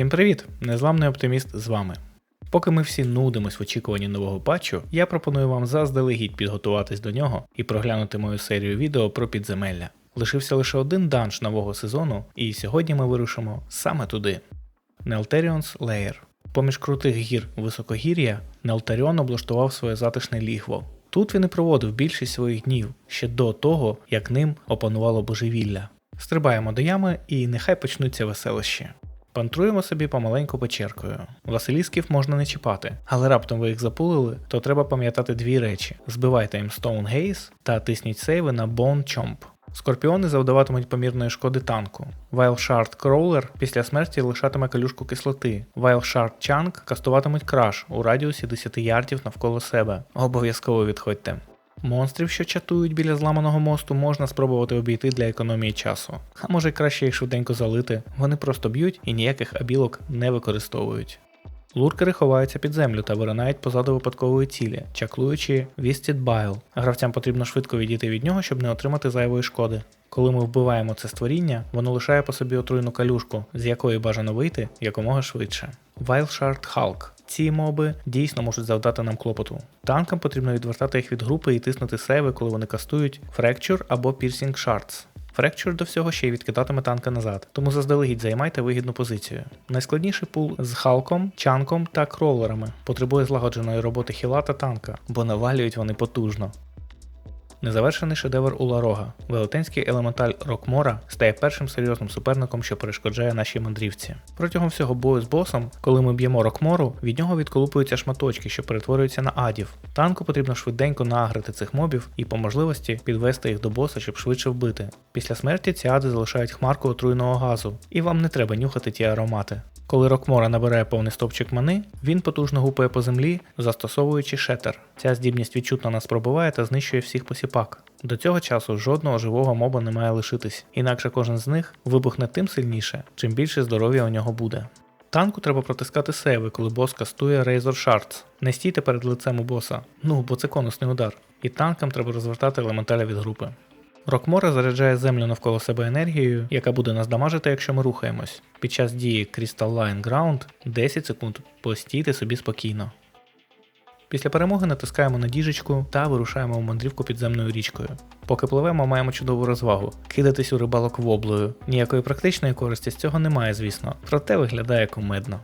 Всім привіт! Незламний оптиміст з вами. Поки ми всі нудимось в очікуванні нового патчу, я пропоную вам заздалегідь підготуватись до нього і проглянути мою серію відео про підземелля. Лишився лише один данж нового сезону, і сьогодні ми вирушимо саме туди. Neltarion's Lair. Поміж крутих гір високогір'я Нелтаріон облаштував своє затишне лігво. Тут він і проводив більшість своїх днів ще до того, як ним опанувало божевілля. Стрибаємо до ями і нехай почнуться веселощі. Пантруємо собі помаленьку печеркою. Василісків можна не чіпати, але раптом ви їх запулили, то треба пам'ятати дві речі: збивайте їм Stone Haze та тисніть сейви на Bone Chomp. Скорпіони завдаватимуть помірної шкоди танку. Вайл Shard Crawler після смерті лишатиме калюшку кислоти. Вайл Shard Chunk кастуватимуть краш у радіусі 10 ярдів навколо себе. Обов'язково відходьте. Монстрів, що чатують біля зламаного мосту, можна спробувати обійти для економії часу. А може краще їх швиденько залити, вони просто б'ють і ніяких абілок не використовують. Луркери ховаються під землю та виринають позаду випадкової цілі, чаклуючи Вістід Байл. Гравцям потрібно швидко відійти від нього, щоб не отримати зайвої шкоди. Коли ми вбиваємо це створіння, воно лишає по собі отруйну калюшку, з якої бажано вийти якомога швидше. Wildshard Hulk. Ці моби дійсно можуть завдати нам клопоту. Танкам потрібно відвертати їх від групи і тиснути сейви, коли вони кастують Fracture або Piercing Shards. Fracture до всього ще й відкидатиме танка назад, тому заздалегідь займайте вигідну позицію. Найскладніший пул з халком, чанком та кролерами потребує злагодженої роботи хіла та танка, бо навалюють вони потужно. Незавершений шедевр Уларога. Велетенський елементаль Рокмора стає першим серйозним суперником, що перешкоджає нашій мандрівці. Протягом всього бою з босом, коли ми б'ємо Рокмору, від нього відколупуються шматочки, що перетворюються на адів. Танку потрібно швиденько нагрити цих мобів і по можливості підвести їх до боса, щоб швидше вбити. Після смерті ці ади залишають хмарку отруйного газу, і вам не треба нюхати ті аромати. Коли Рокмора набирає повний стовпчик мани, він потужно гупає по землі, застосовуючи шетер. Ця здібність відчутно нас пробиває та знищує всіх посіпак. До цього часу жодного живого моба не має лишитись, інакше кожен з них вибухне тим сильніше, чим більше здоров'я у нього буде. Танку треба протискати сейви, коли бос кастує Razor Shards. Не стійте перед лицем у боса, ну бо це конусний удар. І танкам треба розвертати елементаля від групи. Рокмора заряджає землю навколо себе енергією, яка буде нас дамажити, якщо ми рухаємось. Під час дії Crystal Line Ground 10 секунд постійте собі спокійно. Після перемоги натискаємо на діжечку та вирушаємо у мандрівку підземною річкою. Поки пливемо, маємо чудову розвагу кидатись у рибалок воблою. Ніякої практичної користі з цього немає, звісно, проте виглядає кумедно.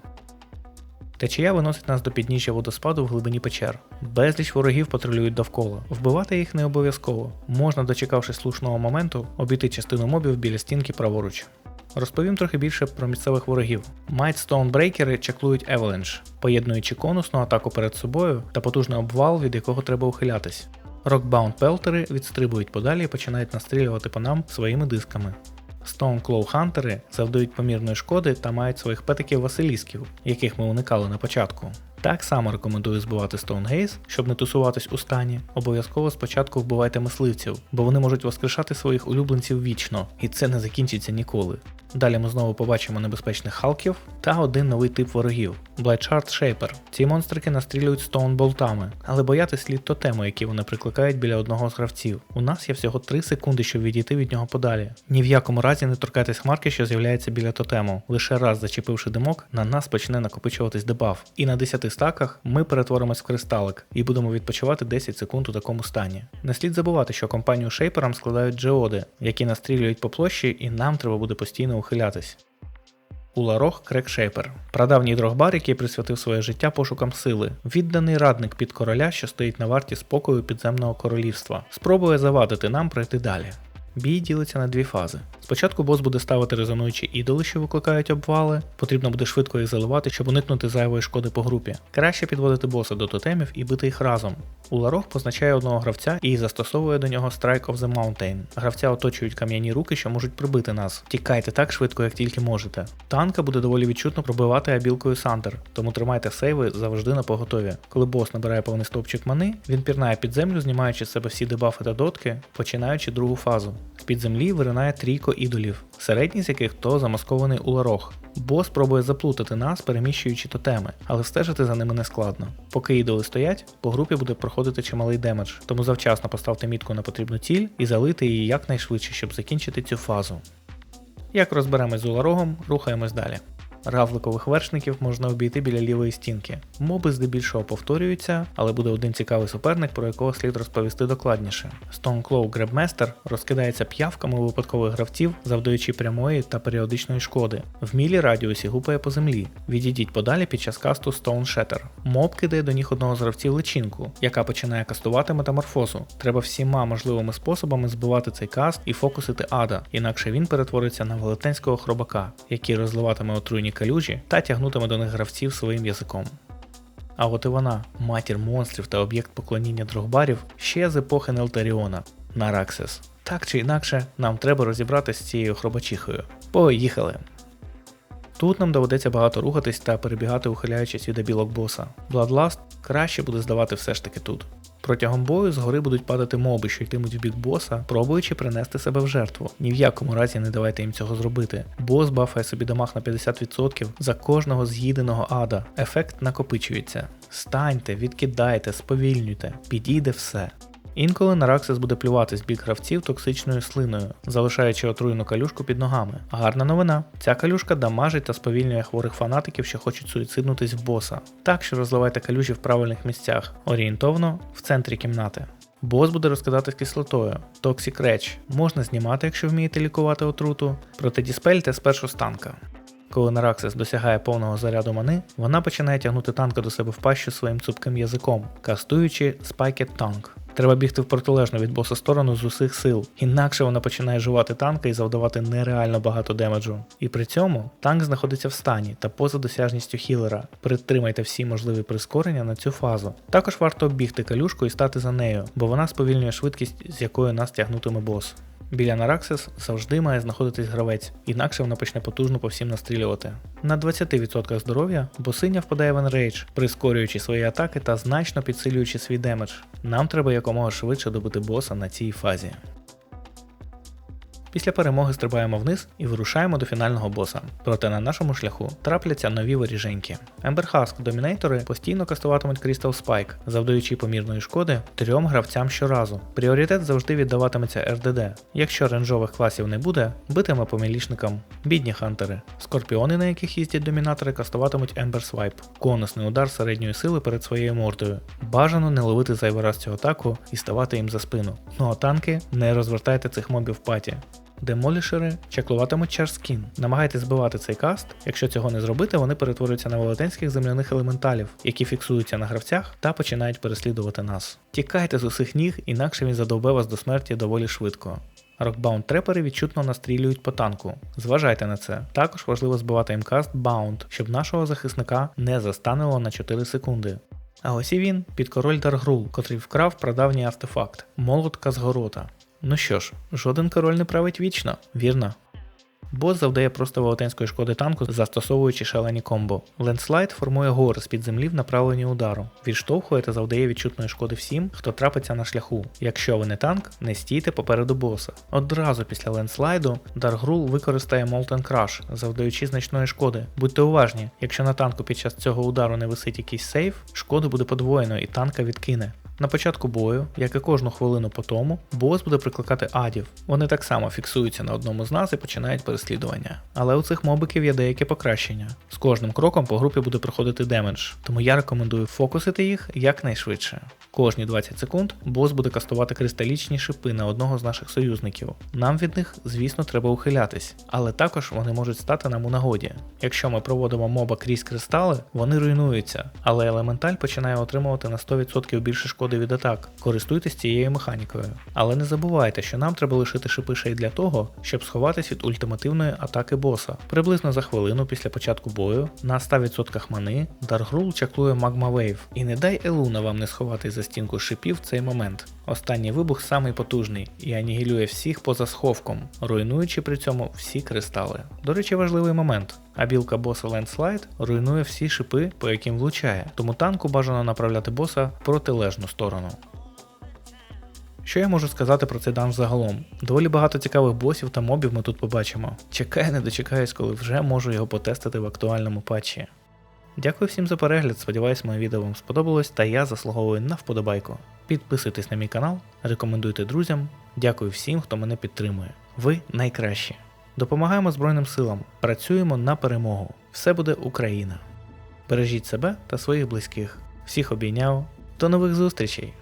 Течія виносить нас до підніжжя водоспаду в глибині печер. Безліч ворогів патрулюють довкола. Вбивати їх не обов'язково. Можна, дочекавшись слушного моменту, обійти частину мобів біля стінки праворуч. Розповім трохи більше про місцевих ворогів. Майтстоунбрейкери чаклують Avalanche, поєднуючи конусну атаку перед собою та потужний обвал, від якого треба ухилятись. Rockbound пелтери відстрибують подалі і починають настрілювати по нам своїми дисками. Stoneclaw Хантери завдають помірної шкоди та мають своїх петиків Василісків, яких ми уникали на початку. Так само рекомендую збивати Стоунгейз, щоб не тусуватись у стані. Обов'язково спочатку вбивайте мисливців, бо вони можуть воскрешати своїх улюбленців вічно, і це не закінчиться ніколи. Далі ми знову побачимо небезпечних халків та один новий тип ворогів Blightshard Shaper. Ці монстрики настрілюють стоунболтами, але бояти слід тотему, які вони прикликають біля одного з гравців. У нас є всього 3 секунди, щоб відійти від нього подалі. Ні в якому разі не торкайтесь хмарки, що з'являється біля тотему. Лише раз зачепивши димок, на нас почне накопичуватись дебаф. І на 10 стаках ми перетворимось в кристалик і будемо відпочивати 10 секунд у такому стані. Не слід забувати, що компанію шейперам складають джеоди, які настрілюють по площі, і нам треба буде постійно ухилятись. Уларох Крекшейпер прадавній дрогбар, який присвятив своє життя пошукам сили, відданий радник під короля, що стоїть на варті спокою підземного королівства, спробує завадити нам пройти далі. Бій ділиться на дві фази. Спочатку бос буде ставити резонуючі ідоли, що викликають обвали, потрібно буде швидко їх заливати, щоб уникнути зайвої шкоди по групі. Краще підводити боса до тотемів і бити їх разом. Уларох позначає одного гравця і застосовує до нього Strike of the Mountain. Гравця оточують кам'яні руки, що можуть прибити нас. Тікайте так швидко, як тільки можете. Танка буде доволі відчутно пробивати абілкою Сандер, тому тримайте сейви завжди на поготові. Коли бос набирає повний стовпчик мани, він пірнає під землю, знімаючи з себе всі дебафи та дотки, починаючи другу фазу. З-під землі виринає трійко ідолів, середній з яких то замаскований уларох. Бос пробує заплутати нас, переміщуючи тотеми, але стежити за ними не складно. Поки ідоли стоять, по групі буде проходити чималий демедж, тому завчасно поставте мітку на потрібну ціль і залити її якнайшвидше, щоб закінчити цю фазу. Як розберемось з уларогом, рухаємось далі. Равликових вершників можна обійти біля лівої стінки. Моби здебільшого повторюються, але буде один цікавий суперник, про якого слід розповісти докладніше. Stoneclaw Grabmaster розкидається п'явками випадкових гравців, завдаючи прямої та періодичної шкоди. В мілі радіусі гупає по землі. Відійдіть подалі під час касту Stone Shatter. Моб кидає до ніг одного з гравців личинку, яка починає кастувати метаморфозу. Треба всіма можливими способами збивати цей каст і фокусити ада, інакше він перетвориться на велетенського хробака, який розливатиме отруйні калюжі та тягнутиме до них гравців своїм язиком. А от і вона, матір монстрів та об'єкт поклоніння дрогбарів, ще з епохи Нелтаріона Нараксис. Так чи інакше, нам треба розібратися з цією хробачихою. Поїхали! Тут нам доведеться багато рухатись та перебігати, ухиляючись від абілок боса. Bloodlust краще буде здавати все ж таки тут. Протягом бою згори будуть падати моби, що йтимуть в бік боса, пробуючи принести себе в жертву. Ні в якому разі не давайте їм цього зробити. Бос бафає собі дамаг на 50% за кожного з'їденого ада. Ефект накопичується. Станьте, відкидайте, сповільнюйте, підійде все. Інколи Нараксис буде плювати з бік гравців токсичною слиною, залишаючи отруєну калюшку під ногами. Гарна новина. Ця калюшка дамажить та сповільнює хворих фанатиків, що хочуть суїциднутись в боса. Так що розливайте калюжі в правильних місцях, орієнтовно в центрі кімнати. Бос буде розкидатись кислотою. Toxic Rage можна знімати, якщо вмієте лікувати отруту, проте діспельте спершу з танка. Коли Нараксис досягає повного заряду мани, вона починає тягнути танка до себе в пащу своїм цупким язиком, кастуючи Spiked Tongue. Треба бігти в протилежну від боса сторону з усіх сил, інакше вона починає жувати танка і завдавати нереально багато демеджу. І при цьому танк знаходиться в стані та поза досяжністю хілера. Притримайте всі можливі прискорення на цю фазу. Також варто оббігти калюшку і стати за нею, бо вона сповільнює швидкість, з якою нас тягнутиме бос. Біля Нараксис завжди має знаходитись гравець, інакше вона почне потужно по всім настрілювати. На 20% здоров'я босиня впадає в енрейдж, прискорюючи свої атаки та значно підсилюючи свій демедж. Нам треба якомога швидше добити боса на цій фазі. Після перемоги стрибаємо вниз і вирушаємо до фінального боса. Проте на нашому шляху трапляться нові воріженьки. Husk домінейтори постійно кастуватимуть Crystal Spike, завдаючи помірної шкоди трьом гравцям щоразу. Пріоритет завжди віддаватиметься RDD. Якщо ренжових класів не буде, битиме по мілішникам. Бідні хантери. Скорпіони, на яких їздять домінатори, кастуватимуть Swipe. Конусний удар середньої сили перед своєю мордою. Бажано не ловити зайвий раз цю атаку і ставати їм за спину. Ну а танки не розвертайте цих мобів в паті. Демолішери чеклуватимуть чарскін. Намагайтесь збивати цей каст. Якщо цього не зробити, вони перетворюються на велетенських земляних елементалів, які фіксуються на гравцях та починають переслідувати нас. Тікайте з усіх ніг, інакше він задовбе вас до смерті доволі швидко. Рокбаунд трепери відчутно настрілюють по танку. Зважайте на це. Також важливо збивати імкаст Баунд, щоб нашого захисника не застанило на 4 секунди. А ось і він, підкороль Даргрул, котрий вкрав прадавній артефакт молот Казгорота. Ну що ж, жоден король не править вічно, вірно. Бос завдає просто велетенської шкоди танку, застосовуючи шалені комбо. Ленслайд формує гори з під землі в направленні удару. Відштовхує та завдає відчутної шкоди всім, хто трапиться на шляху. Якщо ви не танк, не стійте попереду боса. Одразу після ленслайду Даргрул використає Molten Crush, завдаючи значної шкоди. Будьте уважні, якщо на танку під час цього удару не висить якийсь сейф, шкоду буде подвоєно і танка відкине. На початку бою, як і кожну хвилину по тому, бос буде прикликати адів. Вони так само фіксуються на одному з нас і починають переслідування. Але у цих мобиків є деяке покращення. З кожним кроком по групі буде проходити демедж, тому я рекомендую фокусити їх якнайшвидше. Кожні 20 секунд бос буде кастувати кристалічні шипи на одного з наших союзників. Нам від них, звісно, треба ухилятись, але також вони можуть стати нам у нагоді. Якщо ми проводимо моба крізь кристали, вони руйнуються, але елементаль починає отримувати на 100% більше шкоди від атак. Користуйтесь цією механікою. Але не забувайте, що нам треба лишити шипи ще й для того, щоб сховатись від ультимативної атаки боса. Приблизно за хвилину після початку бою на 100% мани Даргрул чаклує Magma Wave. І не дай Елуна вам не сховатись за стінку шипів в цей момент. Останній вибух самий потужний і анігілює всіх поза сховком, руйнуючи при цьому всі кристали. До речі, важливий момент. А білка боса Landslide руйнує всі шипи, по яким влучає, тому танку бажано направляти боса в протилежну сторону. Що я можу сказати про цей дан загалом? Доволі багато цікавих босів та мобів ми тут побачимо. Чекаю, не дочекаюсь, коли вже можу його потестити в актуальному патчі. Дякую всім за перегляд, сподіваюсь, моє відео вам сподобалось та я заслуговую на вподобайку. Підписуйтесь на мій канал, рекомендуйте друзям. Дякую всім, хто мене підтримує. Ви найкращі. Допомагаємо Збройним силам, працюємо на перемогу. все буде Україна. Бережіть себе та своїх близьких. Всіх обійняв. До нових зустрічей!